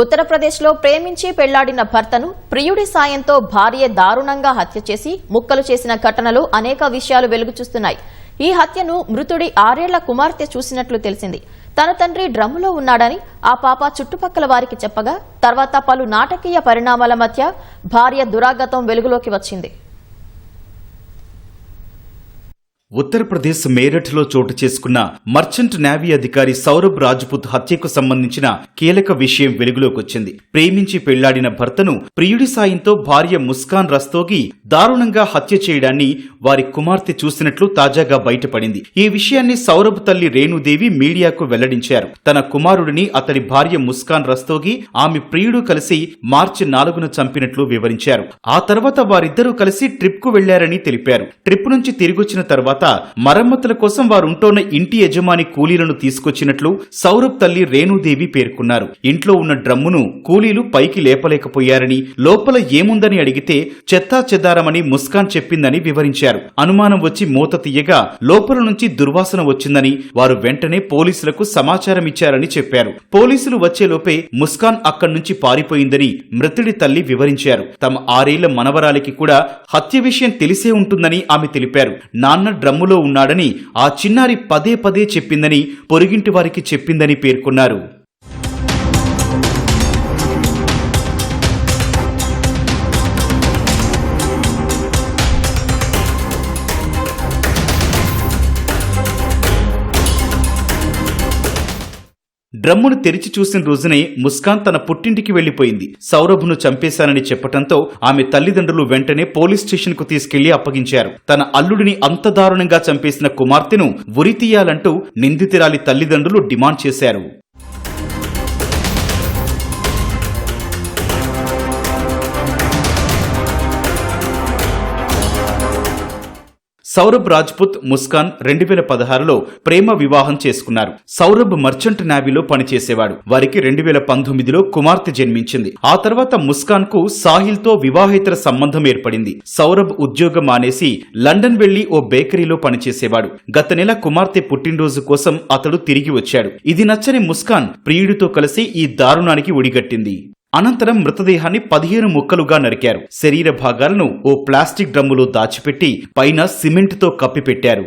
ఉత్తరప్రదేశ్లో ప్రేమించి పెళ్ళాడిన భర్తను ప్రియుడి సాయంతో భార్య దారుణంగా హత్య చేసి ముక్కలు చేసిన ఘటనలు అనేక విషయాలు వెలుగు చూస్తున్నాయి ఈ హత్యను మృతుడి ఆరేళ్ళ కుమార్తె చూసినట్లు తెలిసింది. తన తండ్రి డ్రమ్ములో ఉన్నాడని ఆ పాప చుట్టుపక్కల వారికి చెప్పగా తర్వాత పలు నాటకీయ పరిణామాల మధ్య భార్య దురాగతం వెలుగులోకి వచ్చింది. ఉత్తరప్రదేశ్ మేరఠ్లో చోటు చేసుకున్న మర్చెంట్ నేవీ అధికారి సౌరభ్ రాజ్పుత్ హత్యకు సంబంధించిన కీలక విషయం వెలుగులోకొచ్చింది. ప్రేమించి పెళ్ళాడిన భర్తను ప్రియుడి సాయంతో భార్య ముస్కాన్ రస్తోగి దారుణంగా హత్య చేయడాన్ని వారి కుమార్తె చూసినట్లు తాజాగా బయటపడింది. ఈ విషయాన్ని సౌరభ్ తల్లి రేణుదేవి మీడియాకు వెల్లడించారు. తన కుమారుడిని అతడి భార్య ముస్కాన్ రస్తోగి ఆమె ప్రియుడు కలిసి మార్చి నాలుగున చంపినట్లు వివరించారు. ఆ తర్వాత వారిద్దరూ కలిసి ట్రిప్కు వెళ్ళారని తెలిపారు. ట్రిప్ నుంచి తిరిగొచ్చిన తర్వాత మరమ్మతుల కోసం వారు ఉంటోన్న ఇంటి యజమాని కూలీలను తీసుకొచ్చినట్లు సౌరభ్ తల్లి రేణుదేవి పేర్కొన్నారు. ఇంట్లో ఉన్న డ్రమ్మును కూలీలు పైకి లేపలేకపోయారని లోపల ఏముందని అడిగితే చెత్తా చెదారమని ముస్కాన్ చెప్పిందని వివరించారు. అనుమానం వచ్చి మూత తీయగా లోపల నుంచి దుర్వాసన వచ్చిందని వారు వెంటనే పోలీసులకు సమాచారం ఇచ్చారని చెప్పారు. పోలీసులు వచ్చేలోపే ముస్కాన్ అక్కడి నుంచి పారిపోయిందని మృతుడి తల్లి వివరించారు. తమ ఆరేళ్ళ మనవరాలికి కూడా హత్య విషయం తెలిసే ఉంటుందని ఆమె తెలిపారు. నాన్న డ్రమ్ములో ఉన్నాడని ఆ చిన్నారి పదే పదే చెప్పిందని పొరుగింటి వారికి చెప్పిందని పేర్కొన్నారు. డ్రమ్మును తెరిచి చూసిన రోజునే ముస్కాన్ తన పుట్టింటికి వెళ్ళిపోయింది సౌరభ్ను చంపేశానని చెప్పటంతో ఆమె తల్లిదండ్రులు వెంటనే పోలీస్ స్టేషన్కు తీసుకెళ్ళి అప్పగించారు. తన అల్లుడిని అంత దారుణంగా చంపేసిన కుమార్తెను ఉరితీయాలంటూ నిందితురాలి తల్లిదండ్రులు డిమాండ్ చేశారు. సౌరభ్ రాజ్పుత్ ముస్కాన్ రెండు వేల పదహారులో ప్రేమ వివాహం చేసుకున్నారు. సౌరభ్ మర్చెంట్ నేవీలో పనిచేసేవాడు. వారికి రెండు వేల పంతొమ్మిదిలో కుమార్తె జన్మించింది. ఆ తర్వాత ముస్కాన్కు సాహిల్తో వివాహేతర సంబంధం ఏర్పడింది. సౌరభ్ ఉద్యోగం మానేసి లండన్ వెళ్ళి ఓ బేకరీలో పనిచేసేవాడు. గత నెల కుమార్తె పుట్టినరోజు కోసం అతడు తిరిగి వచ్చాడు. ఇది నచ్చని ముస్కాన్ ప్రియుడితో కలిసి ఈ దారుణానికి ఒడిగట్టింది. అనంతరం మృతదేహాన్ని పదిహేను ముక్కలుగా నరికారు. శరీర భాగాలను ఓ ప్లాస్టిక్ డ్రమ్ములో దాచిపెట్టి పైన సిమెంట్తో కప్పిపెట్టారు.